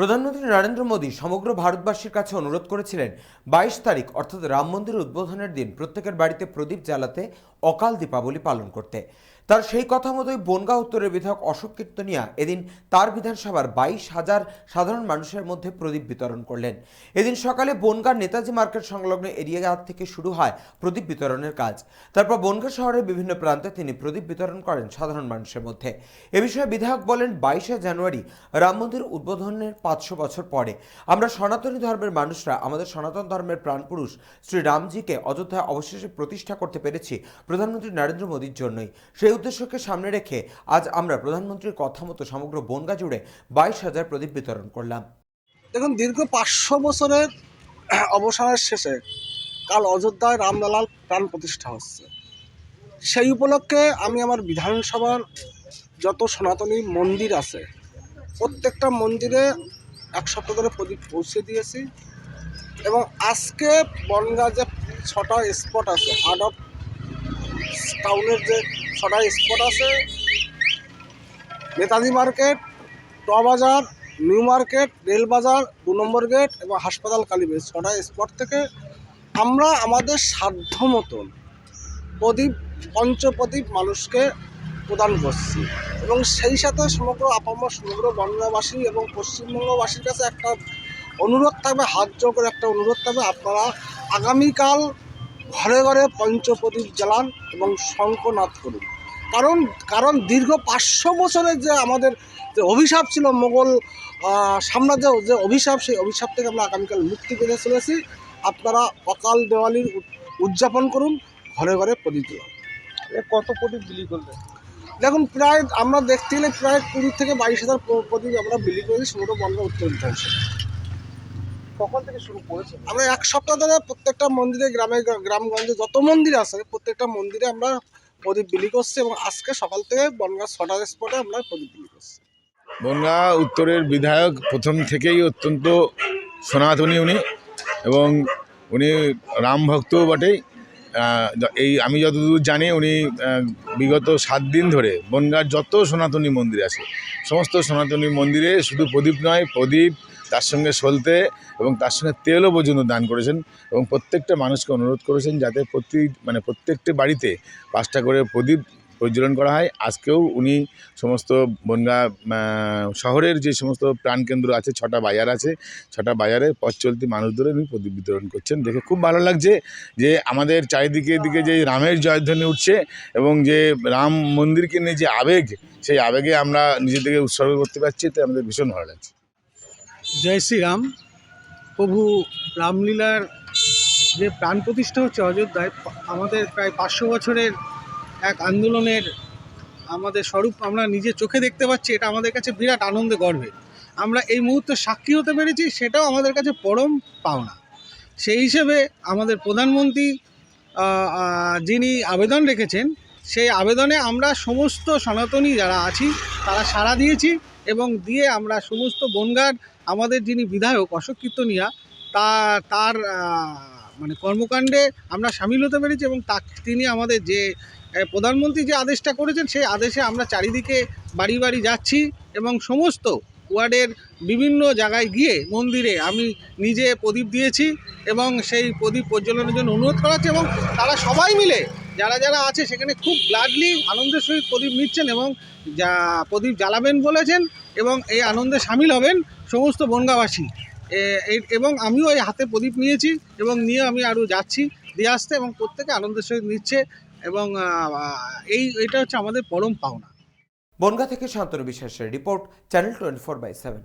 প্রধানমন্ত্রী নরেন্দ্র মোদী সমগ্র ভারতবাসীর কাছে অনুরোধ করেছিলেন, বাইশ তারিখ, অর্থাৎ রাম মন্দির উদ্বোধনের দিন প্রত্যেকের বাড়িতে প্রদীপ জ্বালাতে অকাল দীপাবলি পালন করতে। তার সেই কথা মতোই বনগাঁ উত্তরের বিধায়ক অশোক কীর্তনিয়া এদিন তার বিধানসভার বাইশ হাজার সাধারণ মানুষের মধ্যে প্রদীপ বিতরণ করলেন। এদিন সকালে বনগাঁ নেতাজি মার্কেট সংলগ্ন এরিয়া থেকে শুরু হয় প্রদীপ বিতরণের কাজ। তারপর বনগাঁ শহরের বিভিন্ন প্রান্তে তিনি প্রদীপ বিতরণ করেন সাধারণ মানুষের মধ্যে। এ বিষয়ে বিধায়ক বলেন, বাইশে জানুয়ারি রাম মন্দির উদ্বোধনের পাঁচশো বছর পরে। আমরা সনাতনী ধর্মের মানুষরা, আমাদের সনাতন ধর্মের প্রাণপুরুষ শ্রী রামজিকে অযোধ্যায় অবশেষে প্রতিষ্ঠা করতে পেরেছি প্রধানমন্ত্রী নরেন্দ্র মোদীর জন্যই। সেই উদ্দেশ্যকে সামনে রেখে আজ আমরা প্রধানমন্ত্রীর কথা মতো সমগ্র বনগা জুড়ে বাইশ হাজার প্রদীপ বিতরণ করলাম। দেখুন, দীর্ঘ পাঁচশো বছরের অবসানের শেষে কাল অযোধ্যায় রামলালার প্রাণ প্রতিষ্ঠা হচ্ছে। সেই উপলক্ষে আমি আমার বিধানসভার যত সনাতনী মন্দির আছে, প্রত্যেকটা মন্দিরে এক সপ্তাহ ধরে প্রদীপ পৌঁছে দিয়েছি এবং আজকে বনগা যে ছটা স্পট আছে হার্ট অফ টাউনের যে ছটা স্পট আছে। নেতাজি মার্কেট ট বাজার, নিউ মার্কেট, রেল বাজার, দু নম্বর গেট এবং হাসপাতাল কালীবেজ ছটা স্পট থেকে। আমরা আমাদের সাধ্য মতন প্রদীপ, পঞ্চপ্রদীপ মানুষকে প্রদান করছি এবং সেই সাথে সমগ্র আপামর, সমগ্র বঙ্গবাসী এবং পশ্চিমবঙ্গবাসীর কাছে একটা অনুরোধ থাকবে, হাত জোর করে একটা অনুরোধ থাকবে, আপনারা আগামীকাল ঘরে ঘরে পঞ্চপ্রদীপ জ্বালান এবং শঙ্খনাথ করুন। কারণ কারণ দীর্ঘ পাঁচশো বছরের যে আমাদের যে অভিশাপ ছিল মোগল সাম্রাজ্য যে অভিশাপ সেই অভিশাপ থেকে আমরা আগামীকাল মুক্তি পেতে চলেছি। আপনারা অকাল দেওয়ালির উদযাপন করুন ঘরে ঘরে প্রদীপ জ্বালান। কত প্রদীপ বিলি করলেন? দেখুন প্রায় আমরা দেখতে গেলে প্রায় কুড়ি থেকে বাইশ হাজার প্রদীপ আমরা বিলি করেছি সমগ্র বঙ্গ উত্তর বিধানসভা কখন থেকে শুরু করেছেন আমরা এক সপ্তাহ ধরে প্রত্যেকটা মন্দিরে, গ্রামে, গ্রামগঞ্জে যত মন্দির আছে, প্রত্যেকটা মন্দিরে আমরা প্রদীপ বিলি করছি এবং আজকে সকাল থেকে বনগাঁ ছটার স্পটে আমরা প্রদীপ বিলি করছি। বনগা উত্তরের বিধায়ক প্রথম থেকেই অত্যন্ত সনাতনী উনি এবং উনি রাম ভক্ত বটেই। এই আমি যতদূর জানি উনি বিগত সাত দিন ধরে বনগার যত সনাতনী মন্দির আছে, সমস্ত সনাতনী মন্দিরে শুধু প্রদীপ নয়, প্রদীপ তার সঙ্গে সলতে এবং তার সঙ্গে তেলও পর্যন্ত দান করেছেন এবং প্রত্যেকটা মানুষকে অনুরোধ করেছেন যাতে প্রতি মানে প্রত্যেকটা বাড়িতে পাঁচটা করে প্রদীপ প্রজ্বলন করা হয়। আজকেও উনি সমস্ত বনগা শহরের যে সমস্ত প্রাণকেন্দ্র আছে, ছটা বাজার আছে, ছটা বাজারে পথ চলতি মানুষদের উনি প্রদীপ বিতরণ করছেন। দেখে খুব ভালো লাগছে যে আমাদের চারিদিকে দিকে যে রামের জয়ধ্বনি উঠছে এবং যে রাম মন্দিরকে নিয়ে যে আবেগ, সেই আবেগে আমরা নিজেদেরকে উৎসর্গ করতে পারছি তো আমাদের ভীষণ ভালো লাগছে। জয় শ্রীরাম। প্রভু রামলীলার যে প্রাণ প্রতিষ্ঠা হচ্ছে অযোধ্যায়, আমাদের প্রায় পাঁচশো বছরের এক আন্দোলনের আমাদের স্বরূপ আমরা নিজে চোখে দেখতে পাচ্ছি, এটা আমাদের কাছে বিরাট আনন্দে গর্বে। আমরা এই মুহূর্তে সাক্ষী হতে পেরেছি, সেটাও আমাদের কাছে পরম পাওনা। সেই হিসেবে আমাদের প্রধানমন্ত্রী যিনি আবেদন রেখেছেন, সেই আবেদনে আমরা সমস্ত সনাতনী যারা আছি, তারা সাড়া দিয়েছি এবং দিয়ে আমরা সমস্ত বনগার আমাদের যিনি বিধায়ক অশোক কীর্তনিয়া, তা, তার মানে কর্মকাণ্ডে আমরা সামিল হতে পেরেছি এবং তা, তিনি আমাদের যে প্রধানমন্ত্রী যে আদেশটা করেছেন, সেই আদেশে আমরা চারিদিকে বাড়ি বাড়ি যাচ্ছি এবং সমস্ত ওয়ার্ডের বিভিন্ন জায়গায় গিয়ে মন্দিরে আমি নিজে প্রদীপ দিয়েছি এবং সেই প্রদীপ প্রজ্বলনের জন্য অনুরোধ করা হচ্ছে এবং তারা সবাই মিলে যারা যারা আছে সেখানে খুব গ্লাডলি আনন্দের সহিত প্রদীপ নিচ্ছেন এবং যা প্রদীপ জ্বালাবেন বলেছেন এবং এই আনন্দে সামিল হবেন সমস্ত বনগাঁবাসী এবং আমিও এই হাতে প্রদীপ নিয়েছি এবং নিয়ে আমি আরও যাচ্ছি, দিয়ে আসতে এবং প্রত্যেকে আনন্দের সহিত নিচ্ছে এবং এই, এটা হচ্ছে আমাদের পরম পাওনা। বনগা থেকে শান্তনু বিশ্বাসের report channel twenty four by seven